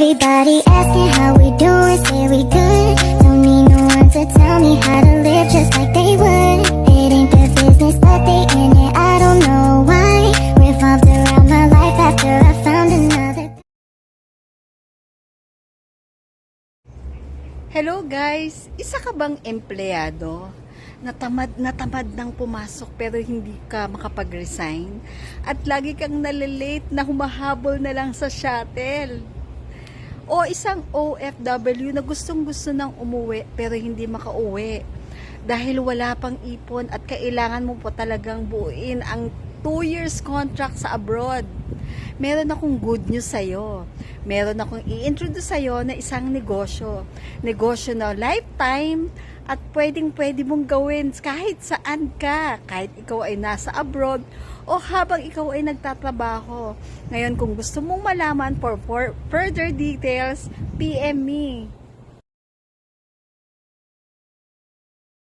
Everybody asking how we doing, say we good. Don't need no one to tell me how to live just like they would. It ain't their business, but they in it. I don't know why. Revolved around my life after I found another. Hello guys! Isa ka bang empleyado? Natamad na tamad nang pumasok pero hindi ka makapag-resign? At lagi kang nalilate na humahabol na lang sa shuttle? O isang OFW na gustong gusto nang umuwi pero hindi makauwi? Dahil wala pang ipon at kailangan mo po talagang buuin ang 2 years contract sa abroad. Meron akong good news sa'yo. Meron akong i-introduce sa'yo na isang negosyo. Negosyo na lifetime at pwedeng pwede mong gawin kahit saan ka. Kahit ikaw ay nasa abroad o habang ikaw ay nagtatrabaho. Ngayon kung gusto mong malaman for, for further details, PM me.